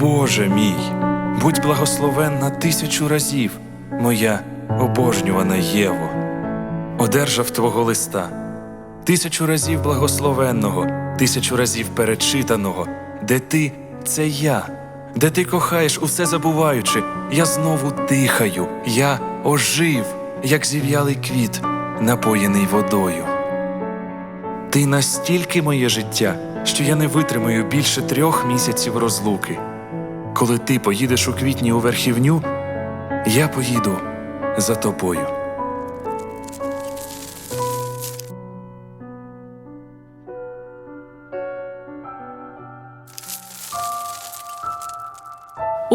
Боже мій, будь благословенна тисячу разів, моя обожнювана Єво. Одержав твого листа, тисячу разів благословенного, тисячу разів перечитаного, де ти? Це я, де ти кохаєш, усе забуваючи, я знову дихаю, я ожив, як зів'ялий квіт, напоєний водою. Ти настільки моє життя, що я не витримаю більше трьох місяців розлуки. Коли ти поїдеш у квітні у верхівню, я поїду за тобою.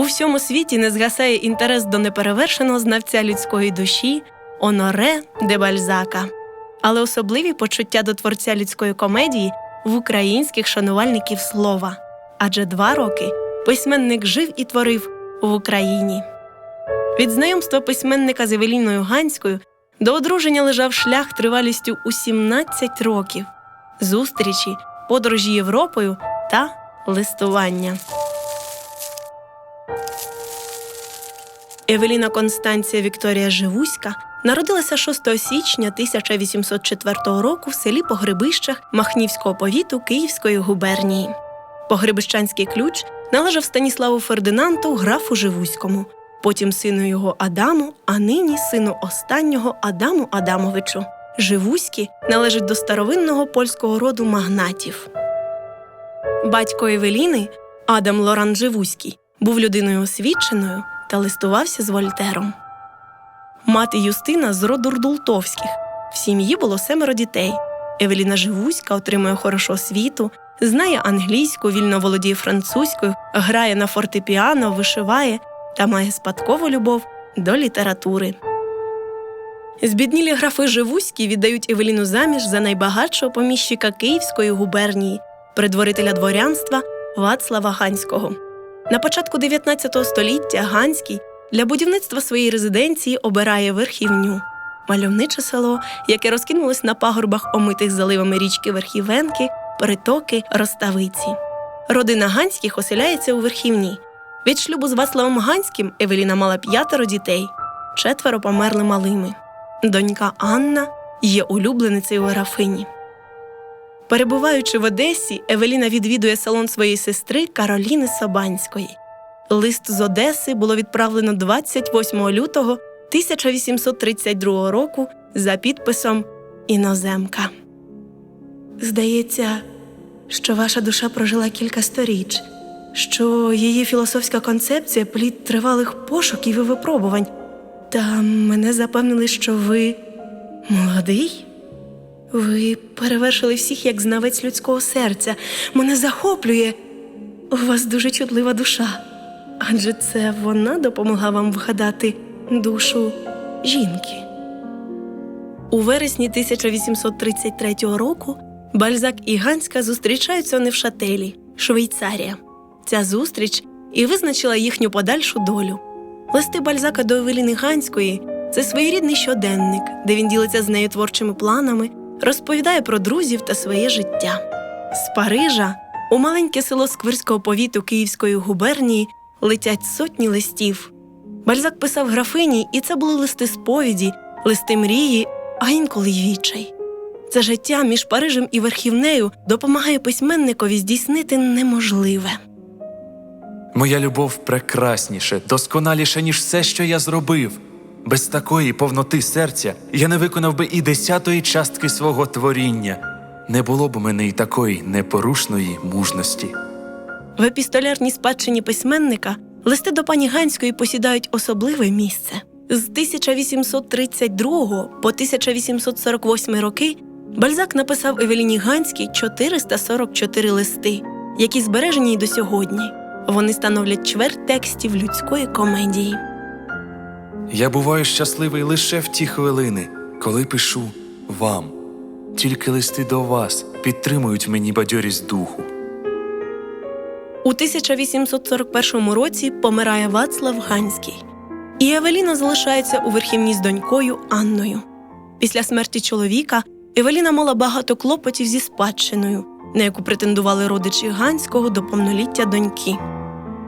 Всьому світі не згасає інтерес до неперевершеного знавця людської душі Оноре де Бальзака, але особливі почуття до творця людської комедії в українських шанувальників слова. Адже два роки письменник жив і творив в Україні. Від знайомства письменника з Евеліною Ганською до одруження лежав шлях тривалістю у 17 років, зустрічі, подорожі Європою та листування. Евеліна Констанція Вікторія Живуська народилася 6 січня 1804 року в селі Погребищах Махнівського повіту Київської губернії. Погребищанський ключ належав Станіславу Фердинанту графу Живуському, потім сину його Адаму, а нині сину останнього Адаму Адамовичу. Живуські належать до старовинного польського роду магнатів. Батько Евеліни, Адам Лоран Живуський, був людиною освіченою та листувався з Вольтером. Мати Юстина з роду Рдултовських. В сім'ї було семеро дітей. Евеліна Живуська отримує хорошу освіту, знає англійську, вільно володіє французькою, грає на фортепіано, вишиває та має спадкову любов до літератури. Збіднілі графи Живуські віддають Евеліну заміж за найбагатшого поміщика Київської губернії, предворителя дворянства Вацлава Ганського. На початку 19 століття Ганський для будівництва своєї резиденції обирає верхівню мальовниче село, яке розкинулось на пагорбах, омитих заливами річки Верхівенки, притоки Роставиці. Родина Ганських оселяється у верхівні. Від шлюбу з Вацлавом Ганським Евеліна мала п'ятеро дітей, четверо померли малими. Донька Анна є улюбленицею графині. Перебуваючи в Одесі, Евеліна відвідує салон своєї сестри Кароліни Собанської. Лист з Одеси було відправлено 28 лютого 1832 року за підписом Іноземка. Здається, що ваша душа прожила кілька сторіч, що її філософська концепція плід тривалих пошуків і випробувань. Та мене запевнили, що ви молодий. Ви перевершили всіх як знавець людського серця. Мене захоплює. У вас дуже чутлива душа. Адже це вона допомогла вам вгадати душу жінки. У вересні 1833 року Бальзак і Ганська зустрічаються у Невшателі, Швейцарія. Ця зустріч і визначила їхню подальшу долю. Листи Бальзака до Евеліни Ганської це своєрідний щоденник, де він ділиться з нею творчими планами, розповідає про друзів та своє життя. З Парижа у маленьке село Сквирського повіту Київської губернії летять сотні листів. Бальзак писав графині, і це були листи сповіді, листи мрії, а інколи й відчай. Це життя між Парижем і верхівнею допомагає письменникові здійснити неможливе. Моя любов прекрасніше, досконаліша, ніж все, що я зробив. Без такої повноти серця я не виконав би і десятої частки свого творіння. Не було б у мене і такої непорушної мужності. В епістолярній спадщині письменника листи до пані Ганської посідають особливе місце. З 1832 по 1848 роки Бальзак написав Евеліні Ганській 444 листи, які збережені й до сьогодні. Вони становлять чверть текстів людської комедії. Я буваю щасливий лише в ті хвилини, коли пишу вам. Тільки листи до вас підтримують мені бадьорість духу. У 1841 році помирає Вацлав Ганський, і Евеліна залишається у верхівні з донькою Анною. Після смерті чоловіка Евеліна мала багато клопотів зі спадщиною, на яку претендували родичі Ганського до повноліття доньки.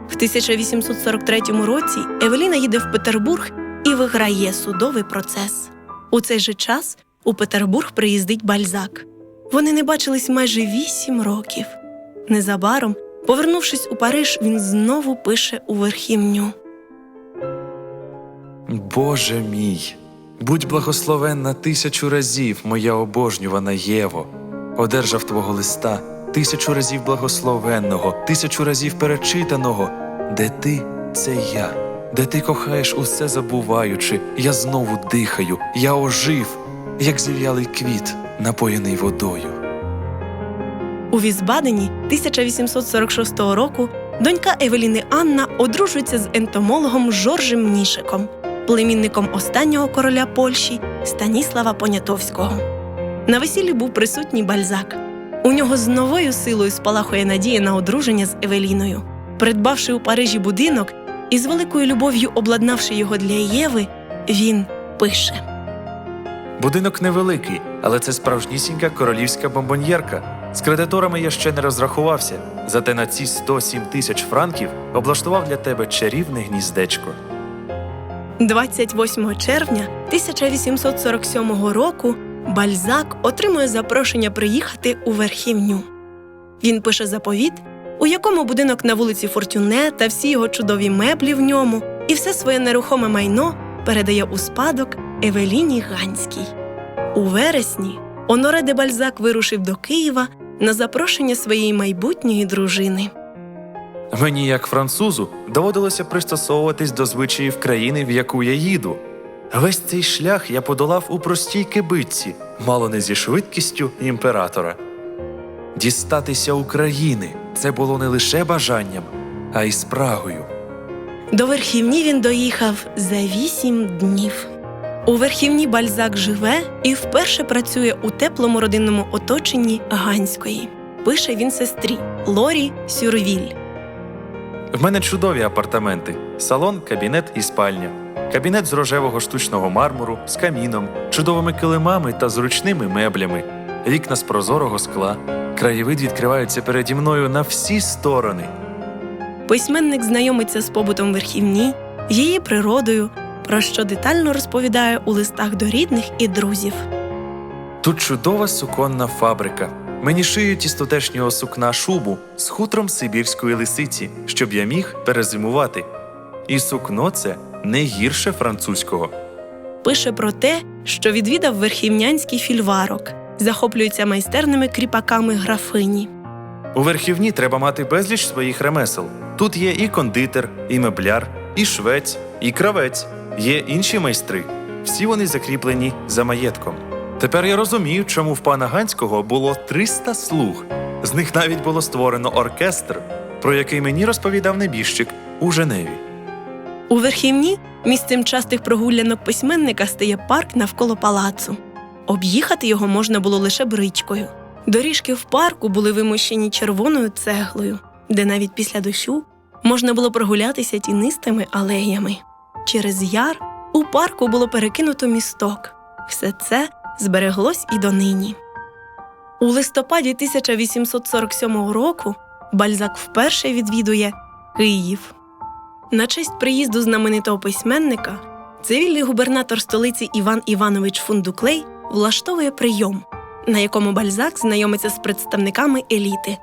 В 1843 році Евеліна їде в Петербург і виграє судовий процес. У цей же час у Петербург приїздить Бальзак. Вони не бачились майже вісім років. Незабаром, повернувшись у Париж, він знову пише у верхівню. Боже мій, будь благословенна тисячу разів, моя обожнювана Єво, одержав твого листа тисячу разів благословенного, тисячу разів перечитаного, де ти це я, де ти кохаєш усе забуваючи, я знову дихаю, я ожив, як зів'ялий квіт, напоєний водою. У Візбадені 1846 року донька Евеліни Анна одружується з ентомологом Жоржем Нішиком, племінником останнього короля Польщі Станіслава Понятовського. На весіллі був присутній Бальзак. У нього з новою силою спалахує надія на одруження з Евеліною. Придбавши у Парижі будинок і з великою любов'ю обладнавши його для Єви, він пише. Будинок невеликий, але це справжнісінька королівська бомбоньєрка. З кредиторами я ще не розрахувався, зате на ці 107 тисяч франків облаштував для тебе чарівне гніздечко. 28 червня 1847 року Бальзак отримує запрошення приїхати у Верхівню. Він пише заповіт, у якому будинок на вулиці Фортюне та всі його чудові меблі в ньому і все своє нерухоме майно передає у спадок Евеліні Ганській. У вересні Оноре де Бальзак вирушив до Києва на запрошення своєї майбутньої дружини. Мені, як французу, доводилося пристосовуватись до звичаїв країни, в яку я їду. Весь цей шлях я подолав у простій кибитці, мало не зі швидкістю імператора. Дістатися України це було не лише бажанням, а й спрагою. До верхівні він доїхав за вісім днів. У верхівні Бальзак живе і вперше працює у теплому родинному оточенні Ганської. Пише він сестрі Лорі Сюрвіль. В мене чудові апартаменти: салон, кабінет і спальня. Кабінет з рожевого штучного мармуру, з каміном, чудовими килимами та зручними меблями, вікна з прозорого скла. Краєвид відкриваються переді мною на всі сторони. Письменник знайомиться з побутом верхівні, її природою, про що детально розповідає у листах до рідних і друзів. Тут чудова суконна фабрика. Мені шиють із тутешнього сукна шубу з хутром сибірської лисиці, щоб я міг перезимувати. І сукно це не гірше французького. Пише про те, що відвідав верхівнянський фільварок, захоплюється майстерними кріпаками графині. У верхівні треба мати безліч своїх ремесел. Тут є і кондитер, і мебляр, і швець, і кравець, є інші майстри. Всі вони закріплені за маєтком. Тепер я розумію, чому в пана Ганського було 300 слуг. З них навіть було створено оркестр, про який мені розповідав небіжчик у Женеві. У верхівні місцем частих прогулянок письменника стає парк навколо палацу. Об'їхати його можна було лише бричкою. Доріжки в парку були вимощені червоною цеглою, де навіть після дощу можна було прогулятися тінистими алеями. Через яр у парку було перекинуто місток. Все це збереглось і донині. У листопаді 1847 року Бальзак вперше відвідує Київ. На честь приїзду знаменитого письменника цивільний губернатор столиці Іван Іванович Фундуклей влаштовує прийом, на якому Бальзак знайомиться з представниками еліти,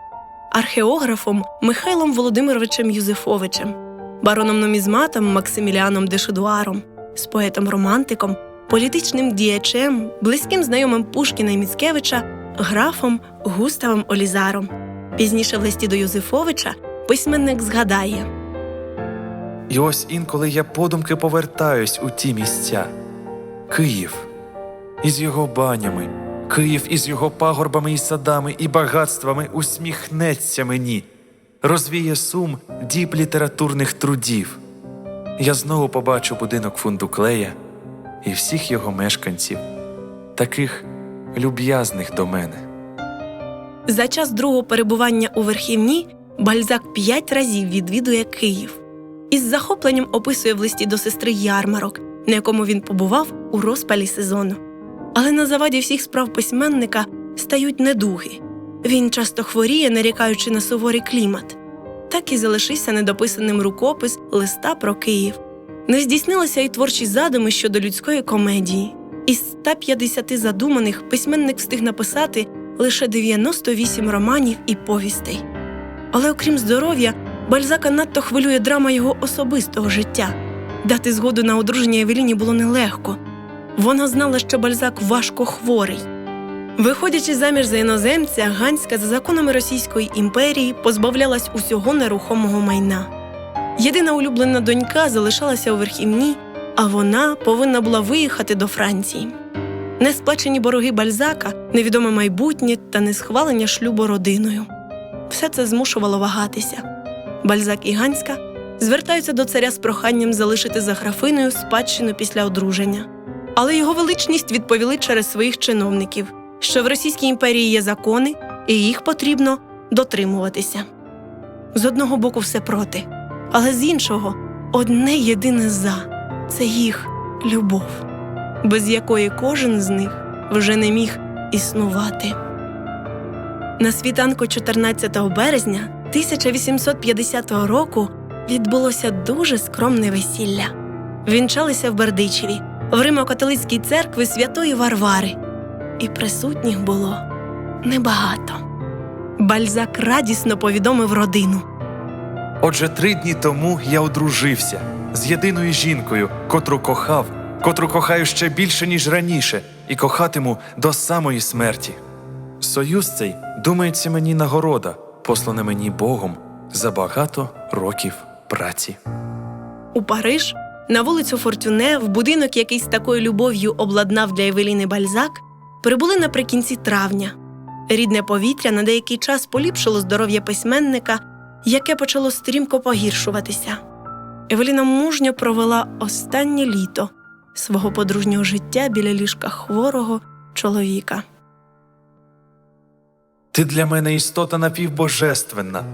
археографом Михайлом Володимировичем Юзефовичем, бароном нумізматом Максиміліаном Дешедуаром, з поетом-романтиком, політичним діячем, близьким знайомим Пушкіна і Міцкевича, графом Густавом Олізаром. Пізніше в листі до Юзефовича письменник згадає. І ось інколи я подумки повертаюсь у ті місця. Київ із його банями, Київ із його пагорбами і садами і багатствами усміхнеться мені, розвіє сум діб літературних трудів. Я знову побачу будинок фундуклея і всіх його мешканців, таких люб'язних до мене. За час другого перебування у верхівні Бальзак п'ять разів відвідує Київ. Із захопленням описує в листі до сестри ярмарок, на якому він побував у розпалі сезону. Але на заваді всіх справ письменника стають недуги. Він часто хворіє, нарікаючи на суворий клімат. Так і залишився недописаним рукопис листа про Київ. Не здійснилися й творчі задуми щодо людської комедії. Із 150 задуманих письменник встиг написати лише 98 романів і повістей. Але окрім здоров'я, Бальзака надто хвилює драма його особистого життя. Дати згоду на одруження Евеліні було нелегко. Вона знала, що Бальзак важко хворий. Виходячи заміж за іноземця, Ганська за законами Російської імперії позбавлялась усього нерухомого майна. Єдина улюблена донька залишалася у верхівні, а вона повинна була виїхати до Франції. Несплачені борги Бальзака, невідоме майбутнє та несхвалення шлюбу родиною. Все це змушувало вагатися. Бальзак і Ганська звертаються до царя з проханням залишити за графиною спадщину після одруження. Але його величність відповіли через своїх чиновників, що в Російській імперії є закони, і їх потрібно дотримуватися. З одного боку, все проти, але з іншого одне єдине за це їх любов, без якої кожен з них вже не міг існувати. На світанку 14 березня 1850 року відбулося дуже скромне весілля. Вінчалися в Бердичеві, в Римо-католицькій церкві святої Варвари, і присутніх було небагато. Бальзак радісно повідомив родину. Отже, три дні тому я одружився з єдиною жінкою, котру кохав, котру кохаю ще більше, ніж раніше, і кохатиму до самої смерті. Союз цей думається мені нагорода, послана мені Богом за багато років праці. У Париж, на вулицю Фортюне, в будинок, який з такою любов'ю обладнав для Евеліни Бальзак, прибули наприкінці травня. Рідне повітря на деякий час поліпшило здоров'я письменника, яке почало стрімко погіршуватися. Евеліна мужньо провела останнє літо свого подружнього життя біля ліжка хворого чоловіка. Ти для мене істота напівбожественна,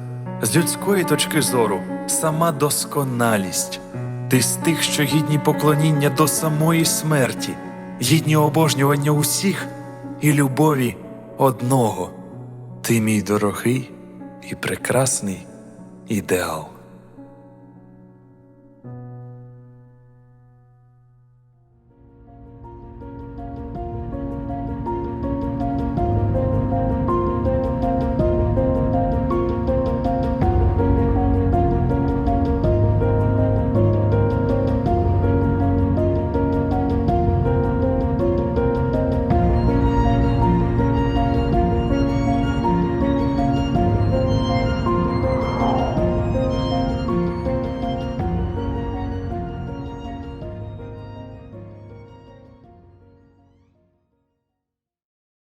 з людської точки зору, сама досконалість. Ти з тих, що гідні поклоніння до самої смерті, гідні обожнювання усіх і любові одного. Ти мій дорогий і прекрасний ідеал.